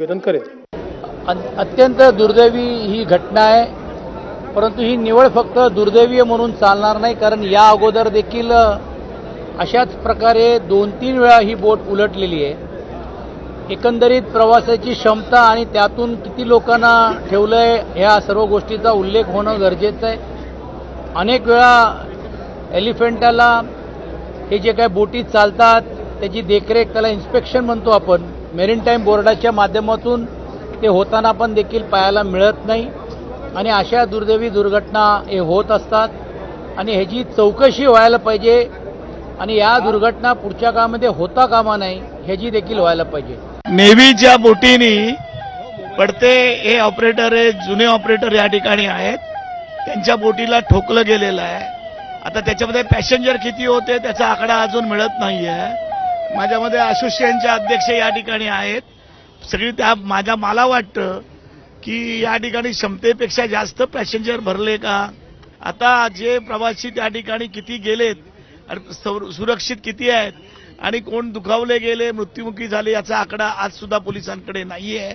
निवेदन करेल. अ- अत्यंत दुर्दैवी ही घटना आहे. परंतु ही निवड फक्त दुर्दैवी म्हणून चालणार नाही कारण या अगोदर देखील अशाच प्रकारे दोन तीन वेळा ही बोट उलटलेली आहे. एकंदरीत प्रवासाची क्षमता आणि त्यातून किती लोकांना ठेवलं आहे ह्या सर्व गोष्टीचा उल्लेख होणं गरजेचं आहे. अनेक वेळा एलिफंटाला हे जे काही बोटी चालतात त्याची देखरेख त्याला इन्स्पेक्शन म्हणतो आपण मेरीन टाईम बोर्डाच्या माध्यमातून ते होताना पण देखील पाहायला मिळत नाही. आणि अशा दुर्दैवी दुर्घटना हे होत असतात. आणि ह्याची चौकशी व्हायला पाहिजे. आणि या दुर्घटना पुढच्या काळामध्ये होता कामा नाही ह्याची देखील व्हायला पाहिजे. नेव्हीच्या बोटीनी पडते हे ऑपरेटर हे जुने ऑपरेटर या ठिकाणी आहेत. त्यांच्या बोटीला ठोकलं गेलेलं आहे. आता त्याच्यामध्ये पॅसेंजर किती होते त्याचा आकडा अजून मिळत नाही आहे माझ्यामध्ये असोसिएशनचे अध्यक्ष या ठिकाणी आहेत. सगळी त्या माझ्या मला वाटतं की या ठिकाणी क्षमतेपेक्षा जास्त पॅसेंजर भरले का? आता जे प्रवासी त्या ठिकाणी किती गेलेत आणि सुरक्षित किती आहेत आणि कोण दुखावले गेले मृत्युमुखी झाले याचा आकडा आज सुद्धा पोलिसांकडे नाहीये.